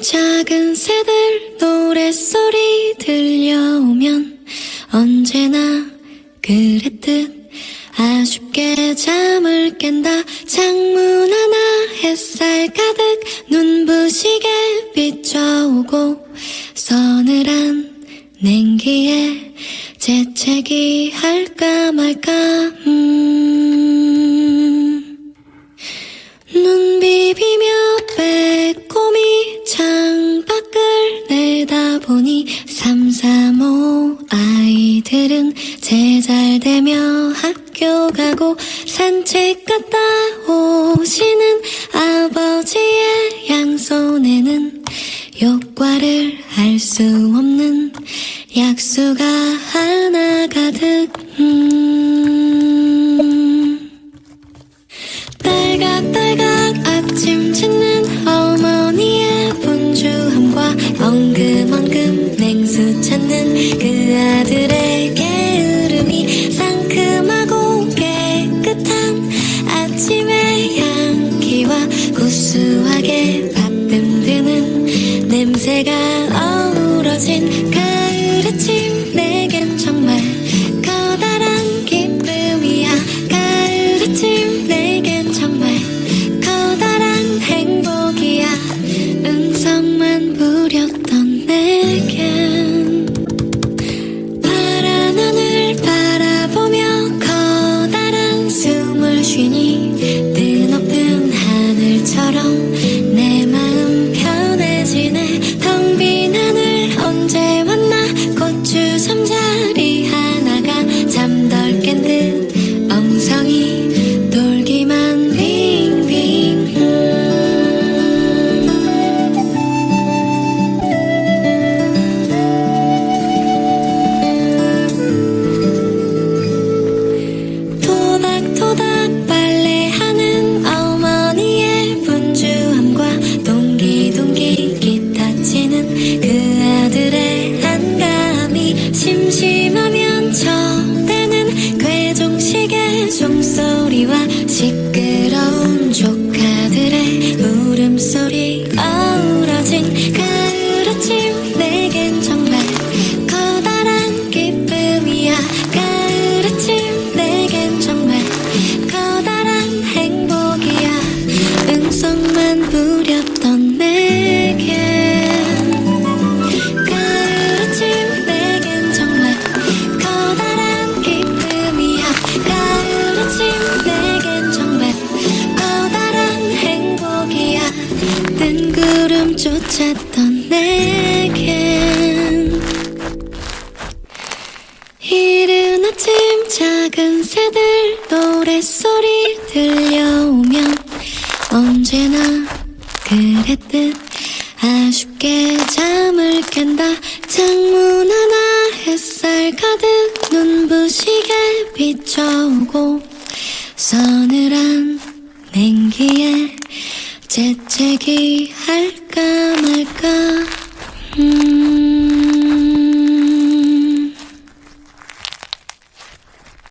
작은 새들 노랫소리 들려오면 언제나 그랬듯 아쉽게 잠을 깬다. 창문 하나 햇살 가득 눈부시게 비춰오고 가고 산책 갔다 오시는 아버지의 양손에는 효과를 알수 없는 약수가 하나 가득 음. 딸각딸각 아침 짓는 어머니의 분주함과 엉금엉금 냉수 찾는 그 아들 향기와 구수하게 밥듬드는 냄새가 어우러진 가 부렸던 내겐 가을 아침 내겐 정말 커다란 기쁨이야. 가을 아침 내겐 정말 커다란 행복이야. 뜬 구름 쫓았던 내겐. 이른 아침 작은 새들 노랫소리 들려 그랬듯 아쉽게 잠을 깬다. 창문 하나 햇살 가득 눈부시게 비춰오고 서늘한 냉기에 재채기